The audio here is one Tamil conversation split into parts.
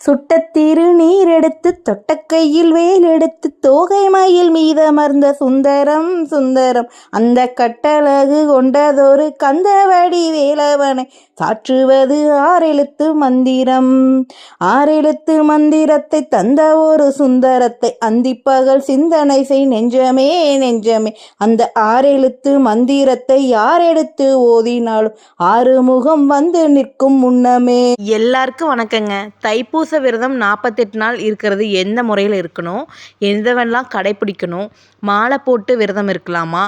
சுட்ட திருநீர் எடுத்து தொட்ட கையில் வேல் எடுத்து தோகை மயில் மீதமர்ந்த சுந்தரம் சுந்தரம். அந்த கட்டழகு கொண்டதொரு கந்தவடி வேலவனை சாற்றுவது ஆறெழுத்து மந்திரம். ஆறெழுத்து மந்திரத்தை தந்த ஒரு சுந்தரத்தை அந்திப்பகல் சிந்தனை செய் நெஞ்சமே நெஞ்சமே. அந்த ஆறெழுத்து மந்திரத்தை யார் எடுத்து ஓதினாலும் ஆறுமுகம் வந்து நிற்கும் முன்னமே. எல்லாருக்கும் வணக்கங்க. தைப்பூச விரதம் நாற்பத்தெட்டு நாள் இருக்கிறது எந்த முறையில் இருக்கணும்? எந்தவெல்லாம் கடைப்பிடிக்கணும்? மாலை போட்டு விரதம் இருக்கலாமா?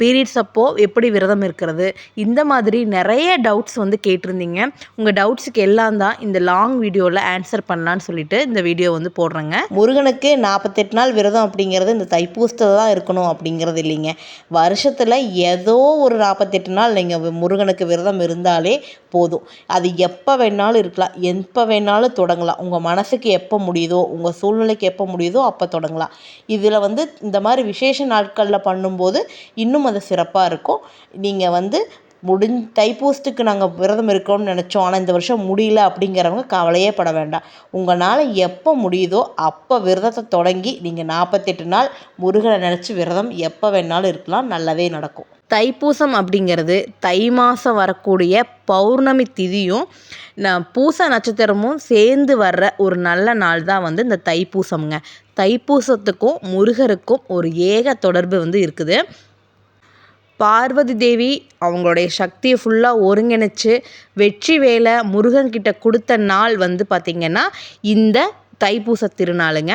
பீரியட்ஸ் அப்போ எப்படி விரதம் இருக்கிறது? இந்த மாதிரி நிறைய டவுட்ஸ் வந்து கேட்டிருந்தீங்க. உங்கள் டவுட்ஸுக்கு எல்லாம் தான் இந்த லாங் வீடியோவில் ஆன்சர் பண்ணலான்னு சொல்லிட்டு இந்த வீடியோ வந்து போடுறேங்க. முருகனுக்கு நாற்பத்தெட்டு நாள் விரதம் அப்படிங்கிறது இந்த தைப்பூசத்தில் தான் இருக்கணும் அப்படிங்கிறது இல்லைங்க. வருஷத்தில் ஏதோ ஒரு நாற்பத்தெட்டு நாள் நீங்கள் முருகனுக்கு விரதம் இருந்தாலே போதும். அது எப்போ வேணாலும் இருக்கலாம். எப்போ வேணாலும் தொடங்கலாம். உங்கள் மனசுக்கு எப்போ முடியுதோ உங்கள் சூழ்நிலைக்கு எப்போ முடியுதோ அப்போ தொடங்கலாம். இதில் வந்து இந்த மாதிரி விசேஷ நாட்களில் பண்ணும்போது இன்னும் அது சிறப்பாக இருக்கும். நீங்கள் வந்து முடிஞ் தைப்பூசத்துக்கு நாங்கள் விரதம் இருக்கோம்னு நினச்சோம். ஆனால் இந்த வருஷம் முடியல அப்படிங்கிறவங்க கவலையே பட வேண்டாம். உங்களால் எப்போ முடியுதோ அப்போ விரதத்தை தொடங்கி நீங்கள் நாற்பத்தெட்டு நாள் முருகனை நினச்சி விரதம் எப்போ வேணாலும் இருக்கலாம். நல்லதே நடக்கும். தைப்பூசம் அப்படிங்கிறது தை மாதம் வரக்கூடிய பௌர்ணமி திதியும் நான் பூச நட்சத்திரமும் சேர்ந்து வர்ற ஒரு நல்ல நாள் தான் வந்து இந்த தைப்பூசம்ங்க. தைப்பூசத்துக்கும் முருகருக்கும் ஒரு ஏக தொடர்பு வந்து இருக்குது. பார்வதி தேவி அவங்களுடைய சக்தியை ஃபுல்லாக ஒருங்கிணைச்சு வெற்றி வேலை முருகன்கிட்ட கொடுத்த நாள் வந்து பார்த்திங்கன்னா இந்த தைப்பூச திருநாளுங்க.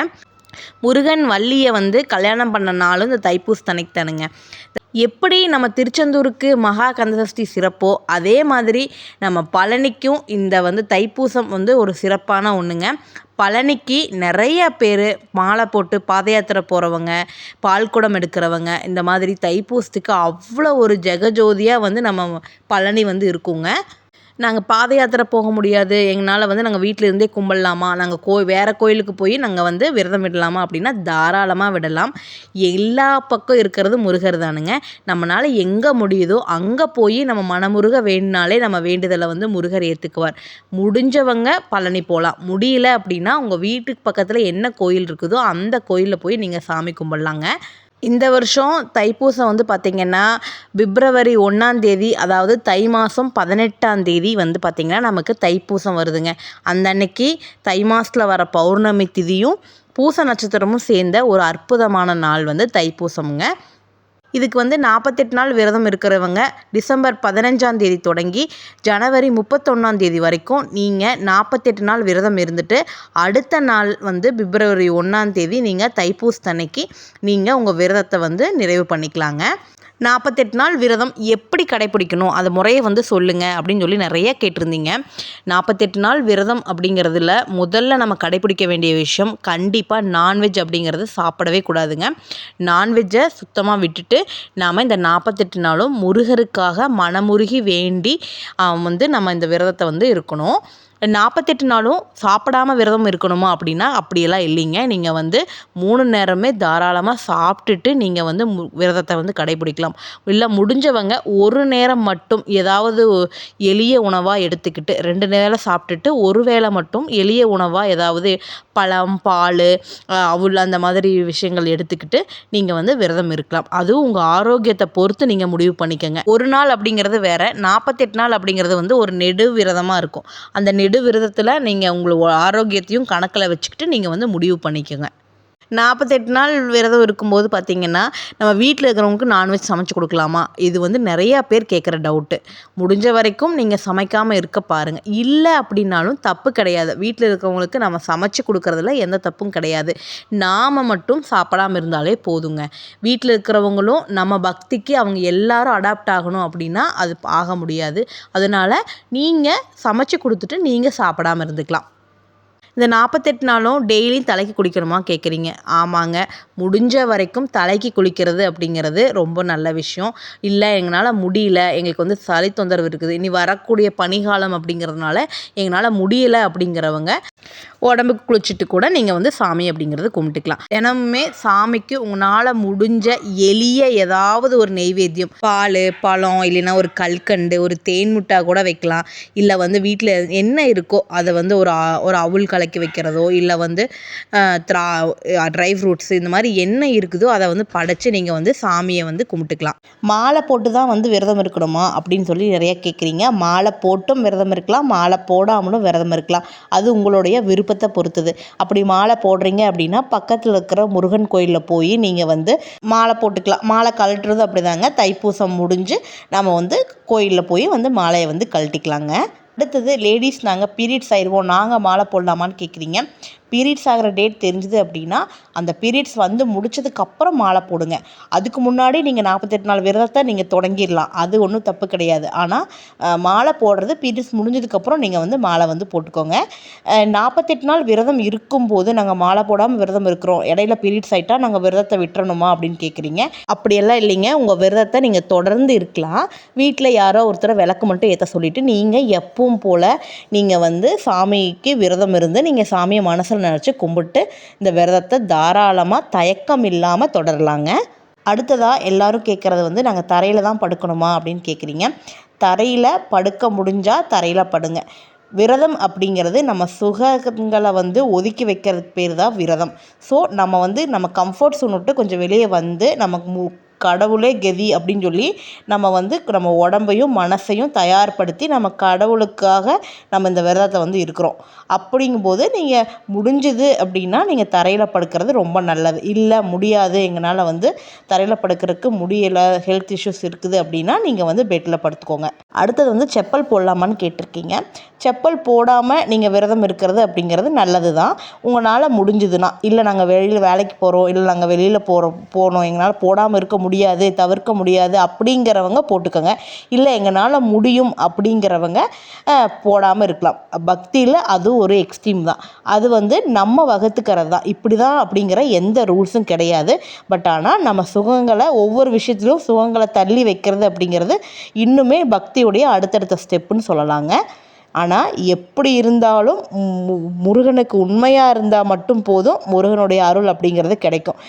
முருகன் வள்ளியை வந்து கல்யாணம் பண்ண நாளும் இந்த தைப்பூச தனிக்கு தானுங்க. எப்படி நம்ம திருச்செந்தூருக்கு மகா கந்தசஷ்டி சிறப்போ அதே மாதிரி நம்ம பழனிக்கும் இந்த வந்து தைப்பூசம் வந்து ஒரு சிறப்பான ஒன்றுங்க பழனிக்கு நிறைய பேர் மாலை போட்டு பாத யாத்திரை போகிறவங்க பால்குடம் எடுக்கிறவங்க இந்த மாதிரி தைப்பூசத்துக்கு அவ்வளோ ஒரு ஜெகஜோதியாக வந்து நம்ம பழனி வந்து இருக்குங்க. நாங்கள் பாத யாத்திரை போக முடியாது. எங்களால் வந்து நாங்கள் வீட்டில் இருந்தே கும்பிடலாமா? நாங்கள் கோ வேறு கோயிலுக்கு போய் நாங்கள் வந்து விரதம் விடலாமா அப்படின்னா தாராளமாக விடலாம். எல்லா பக்கம் இருக்கிறது முருகர் தானுங்க. நம்மளால் எங்கே முடியுதோ அங்கே போய் நம்ம மனமுருக வேணுனாலே நம்ம வேண்டுதலை வந்து முருகர் ஏற்றுக்குவார் முடிஞ்சவங்க பழனி போகலாம் முடியல அப்படின்னா உங்கள் வீட்டுக்கு பக்கத்தில் என்ன கோயில் இருக்குதோ அந்த கோயிலில் போய் நீங்கள் சாமி கும்பிட்லாங்க. இந்த வருஷம் தைப்பூசம் வந்து பார்த்திங்கன்னா பிப்ரவரி ஒன்றாந்தேதி அதாவது தை மாதம் பதினெட்டாம் தேதி வந்து பார்த்திங்கன்னா நமக்கு தைப்பூசம் வருதுங்க. அந்த அன்னைக்கு தை மாதத்தில் வர பௌர்ணமி திதியும் பூச நட்சத்திரமும் சேர்ந்த ஒரு அற்புதமான நாள் வந்து தைப்பூசமுங்க. இதுக்கு வந்து நாற்பத்தெட்டு நாள் விரதம் இருக்கிறவங்க டிசம்பர் பதினஞ்சாம் தேதி தொடங்கி ஜனவரி முப்பத்தொன்னாம் தேதி வரைக்கும் நீங்கள் நாற்பத்தெட்டு நாள் விரதம் இருந்துட்டு அடுத்த நாள் வந்து பிப்ரவரி ஒன்றாம் தேதி நீங்கள் தைப்பூசத்தன்னைக்கு நீங்கள் உங்கள் விரதத்தை வந்து நிறைவு பண்ணிக்கலாங்க. நாற்பத்தெட்டு நாள் விரதம் எப்படி கடைப்பிடிக்கணும்? அது முறையை வந்து சொல்லுங்கள் அப்படின்னு சொல்லி நிறைய கேட்டிருந்தீங்க. நாற்பத்தெட்டு நாள் விரதம் அப்படிங்கிறதுல முதல்ல நம்ம கடைப்பிடிக்க வேண்டிய விஷயம் கண்டிப்பாக நான்வெஜ் அப்படிங்கிறது சாப்பிடவே கூடாதுங்க. நான்வெஜ்ஜை சுத்தமாக விட்டுட்டு நாம் இந்த நாற்பத்தெட்டு நாளும் முருகருக்காக மனமுருகி வேண்டி வந்து நம்ம இந்த விரதத்தை வந்து இருக்கணும். நாற்பத்தெட்டு நாளும் சாப்பிடாம விரதம் இருக்கணுமா அப்படின்னா அப்படியெல்லாம் இல்லைங்க. நீங்கள் வந்து மூணு நேரமே தாராளமாக சாப்பிட்டுட்டு நீங்கள் வந்து மு விரதத்தை வந்து கடைபிடிக்கலாம். இல்லை முடிஞ்சவங்க ஒரு நேரம் மட்டும் ஏதாவது எளிய உணவாக எடுத்துக்கிட்டு ரெண்டு நேரம் சாப்பிட்டுட்டு ஒரு வேளை மட்டும் எளிய உணவாக ஏதாவது பழம் பால் அவுள் அந்த மாதிரி விஷயங்கள் எடுத்துக்கிட்டு நீங்கள் வந்து விரதம் இருக்கலாம். அதுவும் உங்கள் ஆரோக்கியத்தை பொறுத்து நீங்கள் முடிவு பண்ணிக்கோங்க. ஒரு நாள் அப்படிங்கிறது வேறு நாற்பத்தெட்டு நாள் அப்படிங்கிறது வந்து ஒரு நெடு விரதமாக இருக்கும். அந்த நெடு நெடு விரதத்தில் நீங்கள் உங்களை ஆரோக்கியத்தையும் கணக்கில் வச்சுக்கிட்டு நீங்கள் வந்து முடிவு பண்ணிக்கோங்க. நாற்பத்தெட்டு நாள் விரதம் இருக்கும்போது பார்த்திங்கன்னா நம்ம வீட்டில் இருக்கிறவங்களுக்கு நான்வெஜ் சமைச்சு கொடுக்கலாமா? இது வந்து நிறையா பேர் கேட்குற டவுட்டு. முடிஞ்ச வரைக்கும் நீங்கள் சமைக்காமல் இருக்க பாருங்கள் இல்லை அப்படின்னாலும் தப்பு கிடையாது. வீட்டில் இருக்கிறவங்களுக்கு நம்ம சமைச்சு கொடுக்குறதுல எந்த தப்பும் கிடையாது. நாம் மட்டும் சாப்பிடாமல் இருந்தாலே போதுங்க. வீட்டில் இருக்கிறவங்களும் நம்ம பக்திக்கு அவங்க எல்லாரும் அடாப்ட் ஆகணும் அப்படின்னா அது ஆக முடியாது. அதனால் நீங்கள் சமைச்சு கொடுத்துட்டு நீங்கள் சாப்பிடாமல் இருந்துக்கலாம். இந்த நாற்பத்தெட்டு நாளும் டெய்லியும் தலைக்கு குளிக்கணுமா கேட்குறீங்க ஆமாங்க. முடிஞ்ச வரைக்கும் தலைக்கு குளிக்கிறது அப்படிங்கிறது ரொம்ப நல்ல விஷயம். இல்லை எங்களால் முடியல. எங்களுக்கு வந்து சளி தொந்தரவு இருக்குது. இனி வரக்கூடிய பனிகாலம் அப்படிங்கிறதுனால எங்களால் முடியலை அப்படிங்கிறவங்க உடம்புக்கு குளிச்சுட்டு கூட நீங்கள் வந்து சாமி அப்படிங்கிறது கும்பிட்டுக்கலாம். தினமுமே சாமிக்கு உங்களால் முடிஞ்ச எளிய ஏதாவது ஒரு நெய்வேத்தியம். பால் பழம் இல்லைன்னா ஒரு கல்கண்டு ஒரு தேன் முட்டா கூட வைக்கலாம். இல்லை வந்து வீட்டில் என்ன இருக்கோ அதை வந்து ஒரு ஒரு அவுள் கலக்கி வைக்கிறதோ இல்லை வந்து த்ரா ட்ரை ஃப்ரூட்ஸ் இந்த மாதிரி என்ன இருக்குதோ அதை வந்து படைச்சு நீங்கள் வந்து சாமியை வந்து கும்பிட்டுக்கலாம். மாலை போட்டு தான் வந்து விரதம் இருக்கணுமா அப்படின்னு சொல்லி நிறைய கேட்குறீங்க மாலை போட்டும் விரதம் இருக்கலாம். மாலை போடாமலும் விரதம் இருக்கலாம். அது உங்களுடைய விருப்பத்தை பொறுத்தது. அப்படி மாலை போடுறீங்க அப்படின்னா பக்கத்தில் இருக்கிற முருகன் கோயிலில் போய் நீங்கள் வந்து மாலை போட்டுக்கலாம். மாலை கழட்டுறது அப்படிதாங்க. தைப்பூசம் முடிஞ்சு நம்ம வந்து கோயிலில் போய் வந்து மாலையை வந்து கழட்டிக்கலாங்க. அடுத்தது லேடிஸ் நாங்கள் பீரியட்ஸ் ஆயிடுவோம். நாங்கள் மாலை போடலாமான்னு கேட்குறீங்க பீரியட்ஸ் ஆகிற டேட் தெரிஞ்சுது அப்படின்னா அந்த பீரியட்ஸ் வந்து முடிச்சதுக்கப்புறம் மாலை போடுங்க. அதுக்கு முன்னாடி நீங்கள் நாற்பத்தெட்டு நாள் விரதத்தை நீங்கள் தொடங்கிடலாம். அது ஒன்றும் தப்பு கிடையாது. ஆனால் மாலை போடுறது பீரியட்ஸ் முடிஞ்சதுக்கப்புறம் நீங்கள் வந்து மாலை வந்து போட்டுக்கோங்க. நாற்பத்தெட்டு நாள் விரதம் இருக்கும்போது நாங்கள் மாலை போடாமல் விரதம் இருக்கிறோம். இடையில பீரியட்ஸ் ஆகிட்டா நாங்கள் விரதத்தை விட்டுறணுமா அப்படின்னு கேட்குறீங்க அப்படியெல்லாம் இல்லைங்க. உங்கள் விரதத்தை நீங்கள் தொடர்ந்து இருக்கலாம். வீட்டில் யாரோ ஒருத்தரை விளக்கு மட்டும் ஏற்ற சொல்லிவிட்டு நீங்கள் எப்பவும் போல் நீங்கள் வந்து சாமிக்கு விரதம் இருந்து நீங்கள் சாமியை மனசில் நினச்சி கும்பிட்டு இந்த விரதத்தை தாராளமாக தயக்கம் இல்லாமல் தொடரலாங்க. அடுத்ததாக எல்லோரும் கேட்குறது வந்து நாங்கள் தரையில் தான் படுக்கணுமா அப்படின்னு கேட்குறீங்க தரையில் படுக்க முடிஞ்சால் தரையில் படுங்க. விரதம் அப்படிங்கிறது நம்ம சுகங்களை வந்து ஒதுக்கி வைக்கிறதுக்கு பேர் தான் விரதம். ஸோ நம்ம வந்து நம்ம கம்ஃபர்ட் zone விட்டு கொஞ்சம் வெளியே வந்து நமக்கு மு கடவுளே கதி அப்படின்னு சொல்லி நம்ம வந்து நம்ம உடம்பையும் மனசையும் தயார்படுத்தி நம்ம கடவுளுக்காக நம்ம இந்த விரதத்தை வந்து இருக்கிறோம். அப்படிங்கும்போது நீங்கள் முடிஞ்சது அப்படின்னா நீங்கள் தரையில் படுக்கிறது ரொம்ப நல்லது. இல்லை முடியாது. எங்களால் வந்து தரையில் படுக்கிறதுக்கு முடியலை ஹெல்த் இஷ்யூஸ் இருக்குது அப்படின்னா நீங்கள் வந்து பெட்டில் படுத்துக்கோங்க. அடுத்தது வந்து செப்பல் போடலாமான்னு கேட்டிருக்கீங்க. செப்பல் போடாமல் நீங்கள் விரதம் இருக்கிறது அப்படிங்கிறது நல்லது தான் உங்களால் முடிஞ்சுதுன்னா இல்லை நாங்கள் வெளியில் வேலைக்கு போகிறோம் இல்லை நாங்கள் வெளியில் போகிறோம் போகணும் எங்களால் போடாமல் இருக்க முடியும் முடியாது தவிர்க்க முடியாது அப்படிங்கிறவங்க போட்டுக்கோங்க. இல்லை எங்களால் முடியும் அப்படிங்கிறவங்க போடாமல் இருக்கலாம். பக்தியில் அது ஒரு எக்ஸ்ட்ரீம் தான். அது வந்து நம்ம வகுத்துக்கிறது தான். இப்படி தான் அப்படிங்கிற எந்த ரூல்ஸும் கிடையாது. பட் ஆனால் நம்ம சுகங்களை ஒவ்வொரு விஷயத்துலையும் சுகங்களை தள்ளி வைக்கிறது அப்படிங்கிறது இன்னுமே பக்தியுடைய அடுத்தடுத்த ஸ்டெப்புன்னு சொல்லலாங்க. ஆனால் எப்படி இருந்தாலும் முருகனுக்கு உண்மையாக இருந்தால் மட்டும் போதும் முருகனுடைய அருள் அப்படிங்கிறது கிடைக்கும்.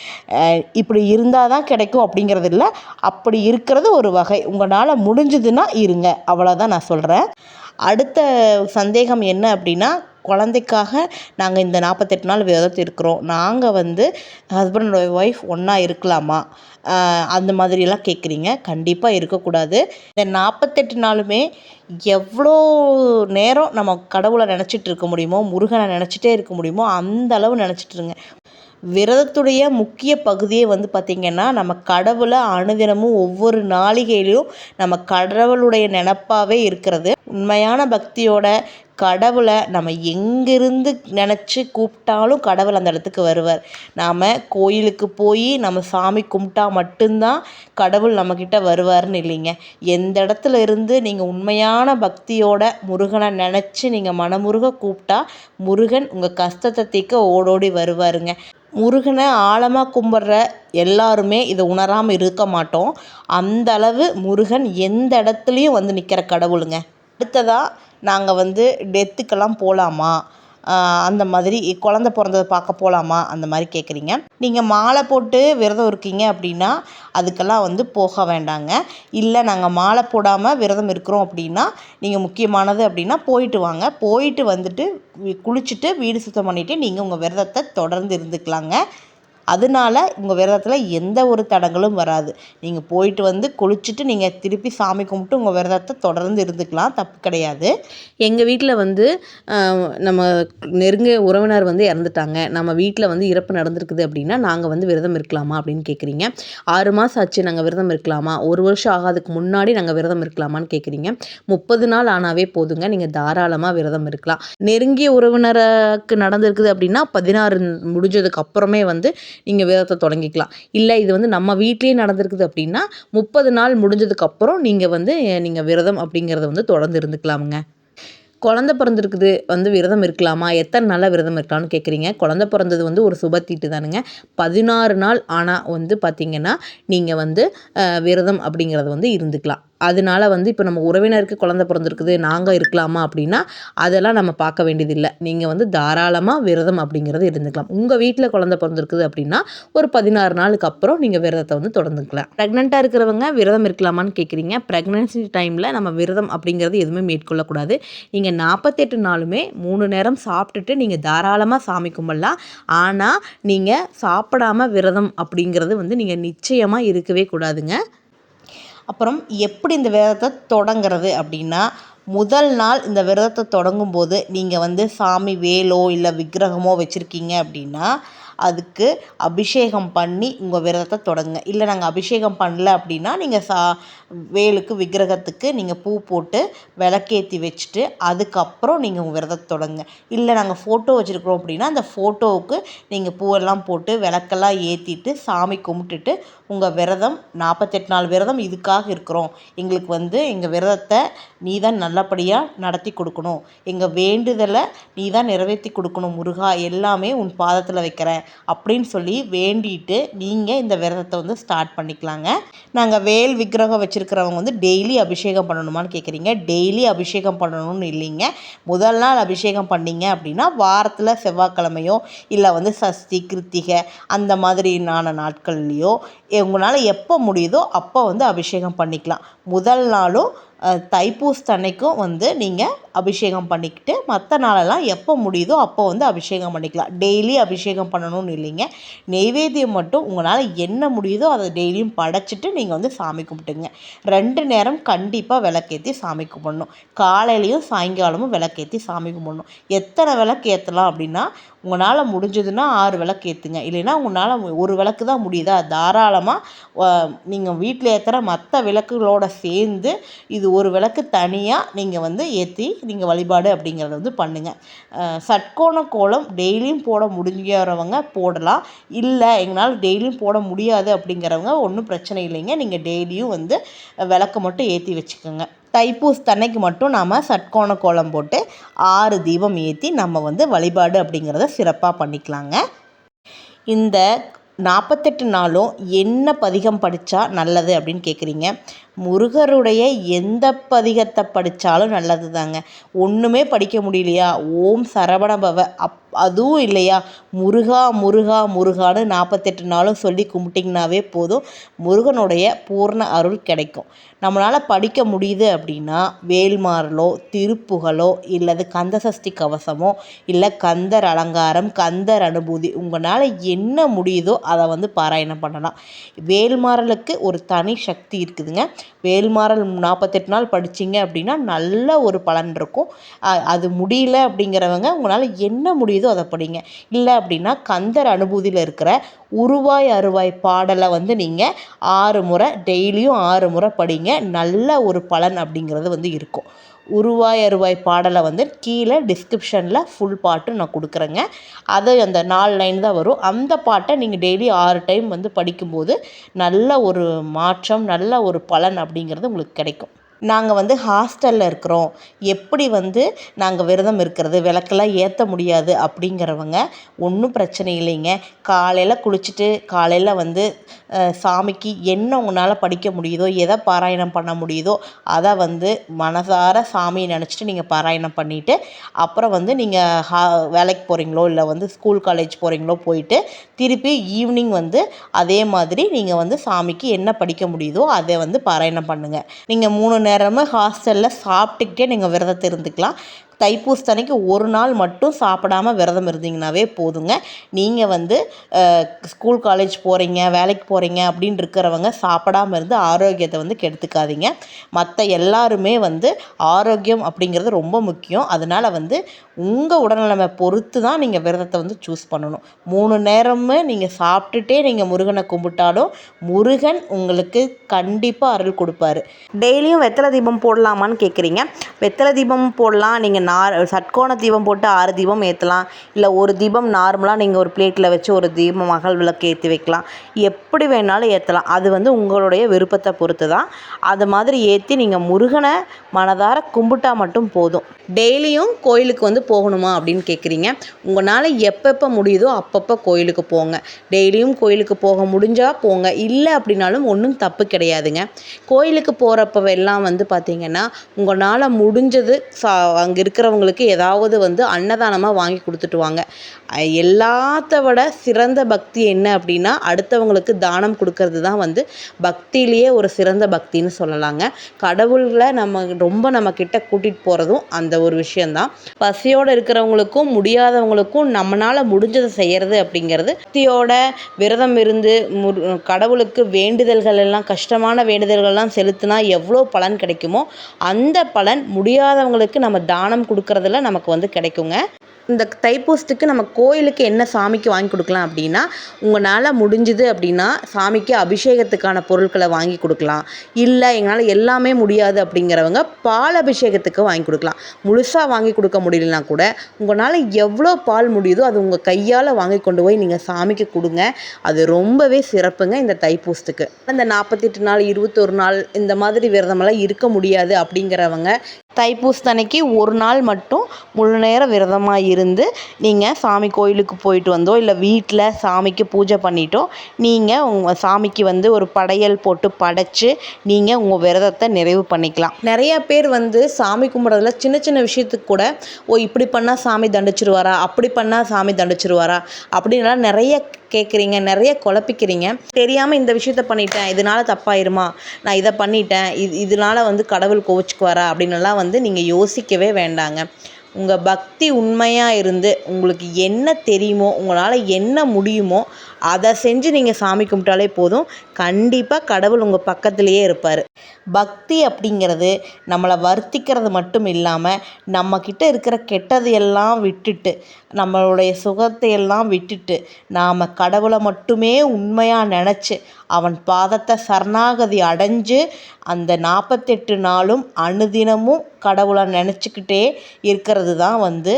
இப்படி இருந்தால் தான் கிடைக்கும் அப்படிங்கிறது இல்லை அப்படி இருக்கிறது ஒரு வகை. உங்களால் முடிஞ்சதுன்னா இருங்க. அவ்வளோதான் நான் சொல்கிறேன் அடுத்த சந்தேகம் என்ன அப்படின்னா குழந்தைக்காக நாங்கள் இந்த நாற்பத்தெட்டு நாள் விரதம் இருக்கிறோம். நாங்கள் வந்து ஹஸ்பண்ட் ஒய்ஃப் ஒன்றா இருக்கலாமா? அந்த மாதிரியெல்லாம் கேட்குறீங்க கண்டிப்பாக இருக்கக்கூடாது. இந்த நாற்பத்தெட்டு நாளுமே எவ்வளோ நேரம் நம்ம கடவுளை நினச்சிட்டு இருக்க முடியுமோ முருகனை நினச்சிட்டே இருக்க முடியுமோ அந்த அளவு நினச்சிட்டு இருங்க விரதத்துடைய முக்கிய பகுதியே வந்து பார்த்திங்கன்னா நம்ம கடவுளை அனுதினமும் ஒவ்வொரு நாளிகையிலையும் நம்ம கடவுளுடைய நினப்பாகவே இருக்கிறது. உண்மையான பக்தியோட கடவுளை நம்ம எங்கிருந்து நினச்சி கூப்பிட்டாலும் கடவுள் அந்த இடத்துக்கு வருவார். நாம் கோயிலுக்கு போய் நம்ம சாமி கும்பிட்டா மட்டும்தான் கடவுள் நம்மக்கிட்ட வருவார்னு இல்லைங்க. எந்த இடத்துல இருந்து நீங்கள் உண்மையான பக்தியோட முருகனை நினச்சி நீங்கள் மனமுருக கூப்பிட்டா முருகன் உங்கள் கஷ்டத்தை தீர்க்க ஓடோடி வருவாருங்க. முருகனை ஆழமாக கும்பிட்ற எல்லாருமே இதை உணராமல் இருக்க மாட்டோம். அந்த அளவு முருகன் எந்த இடத்துலையும் வந்து நிற்கிற கடவுளுங்க. அடுத்ததாக நாங்கள் வந்து டெத்துக்கெல்லாம் போகலாமா அந்த மாதிரி குழந்த பிறந்ததை பார்க்க போகலாமா அந்த மாதிரி கேட்குறீங்க நீங்கள் மாலை போட்டு விரதம் இருக்கீங்க அப்படின்னா அதுக்கெல்லாம் வந்து போக வேண்டாங்க. இல்லை நாங்கள் மாலை போடாமல் விரதம் இருக்கிறோம் அப்படின்னா நீங்கள் முக்கியமானது அப்படின்னா போயிட்டு வாங்க. போயிட்டு வந்துட்டு குளிச்சுட்டு வீடு சுத்தம் பண்ணிவிட்டு நீங்கள் உங்கள் விரதத்தை தொடர்ந்து இருந்துக்கலாங்க. அதனால உங்கள் விரதத்தில் எந்த ஒரு தடங்களும் வராது. நீங்கள் போயிட்டு வந்து குளிச்சுட்டு நீங்கள் திருப்பி சாமி கும்பிட்டு உங்கள் விரதத்தை தொடர்ந்து இருந்துக்கலாம். தப்பு கிடையாது. எங்கள் வீட்டில் வந்து நம்ம நெருங்கிய உறவினர் வந்து இறந்துட்டாங்க. நம்ம வீட்டில் வந்து இறப்பு நடந்திருக்குது அப்படின்னா நாங்கள் வந்து விரதம் இருக்கலாமா அப்படின்னு கேட்குறீங்க ஆறு மாதம் ஆச்சு நாங்கள் விரதம் இருக்கலாமா? ஒரு வருஷம் ஆகாதுக்கு முன்னாடி நாங்கள் விரதம் இருக்கலாமான்னு கேட்குறீங்க முப்பது நாள் ஆனாவே போதுங்க. நீங்கள் தாராளமாக விரதம் இருக்கலாம். நெருங்கிய உறவினருக்கு நடந்திருக்குது அப்படின்னா பதினாறு முடிஞ்சதுக்கு அப்புறமே வந்து நீங்கள் விரதத்தை தொடங்கிக்கலாம். இல்லை இது வந்து நம்ம வீட்லேயே நடந்திருக்குது அப்படின்னா முப்பது நாள் முடிஞ்சதுக்கப்புறம் நீங்கள் வந்து நீங்கள் விரதம் அப்படிங்கிறத வந்து தொடர்ந்து இருந்துக்கலாமுங்க. குழந்த பிறந்திருக்குது வந்து விரதம் இருக்கலாமா? எத்தனை நாளாக விரதம் இருக்கலாம்னு கேட்குறீங்க குழந்த பிறந்தது வந்து ஒரு சுபத்தீட்டு தானுங்க. பதினாறு நாள் ஆனால் வந்து பார்த்திங்கன்னா நீங்கள் வந்து விரதம் அப்படிங்கிறது வந்து இருந்துக்கலாம். அதனால வந்து இப்போ நம்ம உறவினருக்கு குழந்த பிறந்திருக்குது நாங்கள் இருக்கலாமா அப்படின்னா அதெல்லாம் நம்ம பார்க்க வேண்டியதில்லை. நீங்கள் வந்து தாராளமாக விரதம் அப்படிங்கிறது இருந்துக்கலாம். உங்கள் வீட்டில் குழந்த பிறந்திருக்குது அப்படின்னா ஒரு பதினாறு நாளுக்கு அப்புறம் நீங்கள் விரதத்தை வந்து தொடர்ந்துக்கலாம். ப்ரெக்னெண்ட்டாக இருக்கிறவங்க விரதம் இருக்கலாமான்னு கேட்குறீங்க ப்ரெக்னன்சி டைமில் நம்ம விரதம் அப்படிங்கிறது எதுவுமே மேற்கொள்ளக்கூடாது. நீங்கள் நாற்பத்தெட்டு நாளுமே மூணு நேரம் சாப்பிட்டுட்டு நீங்கள் தாராளமாக சாமி கும்பிடலாம். ஆனால் நீங்கள் சாப்பிடாம விரதம் அப்படிங்கிறது வந்து நீங்கள் நிச்சயமாக இருக்கவே கூடாதுங்க. அப்புறம் எப்படி இந்த விரதத்தை தொடங்குறது அப்படின்னா முதல் நாள் இந்த விரதத்தை தொடங்கும்போது நீங்கள் வந்து சாமி வேலோ இல்லை விக்கிரகமோ வச்சுருக்கீங்க அப்படின்னா அதுக்கு அபிஷேகம் பண்ணி உங்கள் விரதத்தை தொடங்குங்க. இல்லை நாங்கள் அபிஷேகம் பண்ணல அப்படின்னா நீங்கள் சா வேலுக்கு விக்கிரகத்துக்கு நீங்கள் பூ போட்டு விளக்கேற்றி வச்சுட்டு அதுக்கப்புறம் நீங்கள் உங்கள் விரதத்தை தொடங்குங்க. இல்லை நாங்கள் ஃபோட்டோ வச்சுருக்குறோம் அப்படின்னா அந்த ஃபோட்டோவுக்கு நீங்கள் பூவெல்லாம் போட்டு விளக்கெல்லாம் ஏற்றிட்டு சாமி கும்பிட்டுட்டு உங்கள் விரதம் நாற்பத்தெட்டு நாள் விரதம் இதுக்காக இருக்கிறோம். எங்களுக்கு வந்து எங்கள் விரதத்தை நீ தான் நல்லபடியாக நடத்தி கொடுக்கணும். எங்கள் வேண்டுதலை நீ தான் நிறைவேற்றி கொடுக்கணும் முருகா. எல்லாமே உன் பாதத்தில் வைக்கிறேன். அப்படின்னு சொல்லி வேண்டிட்டு நீங்கள் இந்த விரதத்தை வந்து ஸ்டார்ட் பண்ணிக்கலாங்க. நாங்கள் வேல் விக்கிரகம் வச்சுருக்கிறவங்க வந்து டெய்லி அபிஷேகம் பண்ணணுமான்னு கேட்குறீங்க டெய்லி அபிஷேகம் பண்ணணும்னு இல்லைங்க. முதல் நாள் அபிஷேகம் பண்ணீங்க அப்படின்னா வாரத்தில் செவ்வாய்க்கிழமையோ இல்லை வந்து சஷ்டி கிருத்திகை அந்த மாதிரியான நாட்கள்லையோ உங்களால் எப்போ முடியுதோ அப்போ வந்து அபிஷேகம் பண்ணிக்கலாம். முதல் நாளும் அஹ், தைப்பூசத்தன்னைக்கும் வந்து நீங்கள் அபிஷேகம் பண்ணிக்கிட்டு மற்ற நாளெல்லாம் எப்போ முடியுதோ அப்போ வந்து அபிஷேகம் பண்ணிக்கலாம். டெய்லி அபிஷேகம் பண்ணணும்னு இல்லைங்க. நெய்வேத்தியம் மட்டும் உங்களால் என்ன முடியுதோ அதை டெய்லியும் படைச்சிட்டு நீங்கள் வந்து சாமி கும்பிட்டுங்க. ரெண்டு நேரம் கண்டிப்பாக விளக்கேற்றி சாமி கும்பிடணும். காலையிலையும் சாயங்காலமும் விளக்கேற்றி சாமி கும்பிடணும். எத்தனை விளக்கு ஏற்றலாம் அப்படின்னா உங்களால் முடிஞ்சதுன்னா ஆறு விளக்கு ஏற்றுங்க இல்லைன்னா உங்களால் ஒரு விளக்கு தான் முடியுதா? தாராளமாக நீங்கள் வீட்டில் ஏற்றுற மற்ற விளக்குகளோட சேர்ந்து இது ஒரு விளக்கு தனியாக நீங்கள் வந்து ஏற்றி நீங்கள் வழிபாடு அப்படிங்கிறத வந்து பண்ணுங்கள் சட்கோண கோலம் டெய்லியும் போட முடிஞ்சவங்க போடலாம். இல்லை எங்களால் டெய்லியும் போட முடியாது அப்படிங்கிறவங்க ஒன்றும் பிரச்சனை இல்லைங்க. நீங்கள் டெய்லியும் வந்து விளக்கு மட்டும் ஏற்றி வச்சுக்கோங்க. தைப்பூஸ் தன்னைக்கு மட்டும் நாம் சட்கோண கோலம் போட்டு ஆறு தீபம் ஏற்றி நம்ம வந்து வழிபாடு அப்படிங்கிறத சிறப்பாக பண்ணிக்கலாங்க. இந்த நாற்பத்தெட்டு நாளும் என்ன பதிகம் படித்தா நல்லது அப்படின்னு கேட்குறீங்க முருகருடைய எந்த பதிகத்தை படித்தாலும் நல்லது தாங்க ஒன்றுமே படிக்க முடியலையா? ஓம் சரவணபவ அப் அதுவும் இல்லையா? முருகா முருகா முருகான்னு நாற்பத்தெட்டு நாளும் சொல்லி கும்பிட்டிங்கனாவே போதும். முருகனுடைய பூர்ண அருள் கிடைக்கும். நம்மளால் படிக்க முடியுது அப்படின்னா வேல்மாறலோ திருப்புகழோ இல்லது கந்தசஷ்டி கவசமோ இல்லை கந்தர் அலங்காரம் கந்தர் அனுபூதி உங்களால் என்ன முடியுதோ அதை வந்து பாராயணம் பண்ணலாம். வேல்மாறலுக்கு ஒரு தனி சக்தி இருக்குதுங்க. வேல்மாறல் நாற்பத்தெட்டு நாள் படிச்சீங்க அப்படின்னா நல்ல ஒரு பலன் இருக்கும். அது முடியல அப்படிங்கிறவங்க உங்களால் என்ன முடியுதோ அதை படிங்க. இல்லை அப்படின்னா கந்தர் அனுபூதியில் இருக்கிற உருவாய் அருவாய் பாடலை வந்து நீங்கள் ஆறு முறை டெய்லியும் ஆறு முறை படிங்க. நல்ல ஒரு பலன் அப்படிங்கிறது வந்து இருக்கும். உருவாய் அருவாய் பாடலை வந்து கீழே டிஸ்கிரிப்ஷனில் ஃபுல் பாட்டு நான் கொடுக்குறேங்க. அது அந்த நாலு லைன் தான் வரும். அந்த பாட்டை நீங்கள் டெய்லி ஆறு டைம் வந்து படிக்கும்போது நல்ல ஒரு மாற்றம் நல்ல ஒரு பலன் அப்படிங்கிறது உங்களுக்கு கிடைக்கும். நாங்கள் வந்து ஹாஸ்டலில் இருக்கிறோம். எப்படி வந்து நாங்கள் விரதம் இருக்கிறது விளக்கெல்லாம் ஏற்ற முடியாது அப்படிங்கிறவங்க ஒன்றும் பிரச்சனை இல்லைங்க. காலையில் குளிச்சுட்டு காலையில் வந்து சாமிக்கு என்ன உங்களால் படிக்க முடியுதோ எதை பாராயணம் பண்ண முடியுதோ அதை வந்து மனசார சாமியை நினச்சிட்டு நீங்கள் பாராயணம் பண்ணிவிட்டு அப்புறம் வந்து நீங்கள் ஹா வேலைக்கு போகிறீங்களோ இல்லை வந்து ஸ்கூல் காலேஜ் போகிறீங்களோ போயிட்டு திருப்பி ஈவினிங் வந்து அதே மாதிரி நீங்கள் வந்து சாமிக்கு என்ன படிக்க முடியுதோ அதை வந்து பாராயணம் பண்ணுங்கள் நீங்கள் மூணு நேரமும் ஹாஸ்டலில் சாப்பிட்டுக்கிட்டே நீங்கள் விரதத்தை இருந்துக்கலாம் தைப்பூசத்தன்னைக்கு ஒரு நாள் மட்டும் சாப்பிடாம விரதம் இருந்தீங்கனாவே போதுங்க. நீங்கள் வந்து ஸ்கூல் காலேஜ் போகிறீங்க வேலைக்கு போகிறீங்க அப்படின்னு இருக்கிறவங்க சாப்பிடாம இருந்து ஆரோக்கியத்தை வந்து கெடுத்துக்காதீங்க. மற்ற எல்லாருமே வந்து ஆரோக்கியம் அப்படிங்கிறது ரொம்ப முக்கியம். அதனால் வந்து உங்கள் உடல்நிலைமை பொறுத்து தான் நீங்கள் விரதத்தை வந்து சூஸ் பண்ணணும். மூணு நேரமும் நீங்கள் சாப்பிட்டுட்டே நீங்கள் முருகனை கும்பிட்டாலும் முருகன் உங்களுக்கு கண்டிப்பாக அருள் கொடுப்பாரு. டெய்லியும் வெத்தலை தீபம் போடலாமான்னு கேட்குறீங்க வெத்தலை தீபம் போடலாம் நீங்கள் நார் சட்கோண தீபம் போட்டு ஆறு தீபம் ஏற்றலாம் இல்லை ஒரு தீபம் நார்மலாக நீங்கள் ஒரு பிளேட்டில் வச்சு ஒரு தீபம் அகல் விளக்கு ஏற்றி வைக்கலாம். எப்படி வேணாலும் ஏற்றலாம் அது வந்து உங்களுடைய விருப்பத்தை பொறுத்து தான் அது மாதிரி ஏற்றி நீங்கள் முருகனை மனதார கும்பிட்டா மட்டும் போதும். டெய்லியும் கோயிலுக்கு வந்து போகணுமா அப்படின்னு கேட்குறீங்க உங்களால் எப்பப்போ முடியுதோ அப்பப்போ கோயிலுக்கு போங்க. டெய்லியும் கோயிலுக்கு போக முடிஞ்சால் போங்க. இல்லை அப்படின்னாலும் ஒன்றும் தப்பு கிடையாதுங்க. கோயிலுக்கு போகிறப்பவெல்லாம் வந்து பார்த்திங்கன்னா உங்களால் முடிஞ்சது சா அங்கே இருக்க இருக்கிறவங்களுக்கு ஏதாவது வந்து அன்னதானமாக வாங்கி கொடுத்துட்டு வாங்க. எல்லாத்த விட சிறந்த பக்தி என்ன அப்படின்னா அடுத்தவங்களுக்கு தானம் கொடுக்கறது தான் வந்து பக்தியிலேயே ஒரு சிறந்த பக்தின்னு சொல்லலாங்க. கடவுளை நம்ம ரொம்ப நம்ம கிட்ட கூட்டிகிட்டு போகிறதும் அந்த ஒரு விஷயந்தான் பசியோடு இருக்கிறவங்களுக்கும் முடியாதவங்களுக்கும் நம்மளால் முடிஞ்சதை செய்கிறது அப்படிங்கிறது. பக்தியோட விரதம் இருந்து முரு கடவுளுக்கு வேண்டுதல்கள் எல்லாம் கஷ்டமான வேண்டுதல்கள்லாம் செலுத்தினா எவ்வளோ பலன் கிடைக்குமோ அந்த பலன் முடியாதவங்களுக்கு நம்ம தானம் கொடுக்கறதுல நமக்கு வந்து கிடைக்குங்க. இந்த தைப்பூசத்துக்கு நம்ம கோயிலுக்கு என்ன சாமிக்கு வாங்கி கொடுக்கலாம் அப்படின்னா உங்களால் முடிஞ்சுது அப்படின்னா சாமிக்கு அபிஷேகத்துக்கான பொருட்களை வாங்கி கொடுக்கலாம். இல்லை எங்களால் எல்லாமே முடியாது அப்படிங்கிறவங்க பால் அபிஷேகத்துக்கு வாங்கி கொடுக்கலாம். முழுசாக வாங்கி கொடுக்க முடியலனா கூட உங்களால் எவ்வளோ பால் முடியுதோ அது உங்கள் கையால் வாங்கி கொண்டு போய் நீங்கள் சாமிக்கு கொடுங்க. அது ரொம்பவே சிறப்புங்க இந்த தைப்பூசத்துக்கு. இந்த நாற்பத்தெட்டு நாள் இருபத்தொரு நாள் இந்த மாதிரி விரதமெல்லாம் இருக்க முடியாது அப்படிங்கிறவங்க தைப்பூசத்தன்னைக்கு ஒரு நாள் மட்டும் முழு நேர விரதமாக இருந்து நீங்கள் சாமி கோயிலுக்கு போயிட்டு வந்தோ இல்லை வீட்டில் சாமிக்கு பூஜை பண்ணிட்டோ நீங்கள் உங்கள் சாமிக்கு வந்து ஒரு படையல் போட்டு படைச்சு நீங்கள் உங்கள் விரதத்தை நிறைவு பண்ணிக்கலாம். நிறைய பேர் வந்து சாமி கும்பிட்றதுல சின்ன சின்ன விஷயத்துக்கு கூட ஓ இப்படி பண்ணால் சாமி தண்டிச்சிருவாரா? அப்படி பண்ணால் சாமி தண்டிச்சிருவாரா? அப்படின்லாம் நிறைய கேட்குறீங்க நிறைய குழப்பிக்கிறீங்க. தெரியாமல் இந்த விஷயத்த பண்ணிட்டேன் இதனால தப்பாயிருமா? நான் இதை பண்ணிட்டேன் இது இதனால வந்து கடவுள் கோவிச்சுக்குவாரா? அப்படின்னுலாம் வந்து நீங்கள் யோசிக்கவே வேண்டாங்க. உங்கள் பக்தி உண்மையாக இருந்து உங்களுக்கு என்ன தெரியுமோ உங்களால் என்ன முடியுமோ அதை செஞ்சு நீங்கள் சாமி கும்பிட்டாலே போதும். கண்டிப்பாக கடவுள் உங்கள் பக்கத்துலேயே இருப்பார். பக்தி அப்படிங்கிறது நம்மளை வருத்திக்கிறது மட்டும் இல்லாமல் நம்மக்கிட்ட இருக்கிற கெட்டதையெல்லாம் விட்டுட்டு நம்மளுடைய சுகத்தை எல்லாம் விட்டுட்டு நாம் கடவுளை மட்டுமே உண்மையாக நினச்சி அவன் பாதத்தை சரணாகதி அடைஞ்சு அந்த நாற்பத்தெட்டு நாளும் அனுதினமும் கடவுளை நினச்சிக்கிட்டே இருக்கிறது தான் வந்து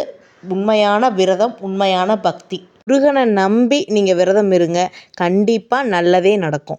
உண்மையான விரதம் உண்மையான பக்தி. முருகனை நம்பி நீங்கள் விரதம் இருங்க. கண்டிப்பாக நல்லதே நடக்கும்.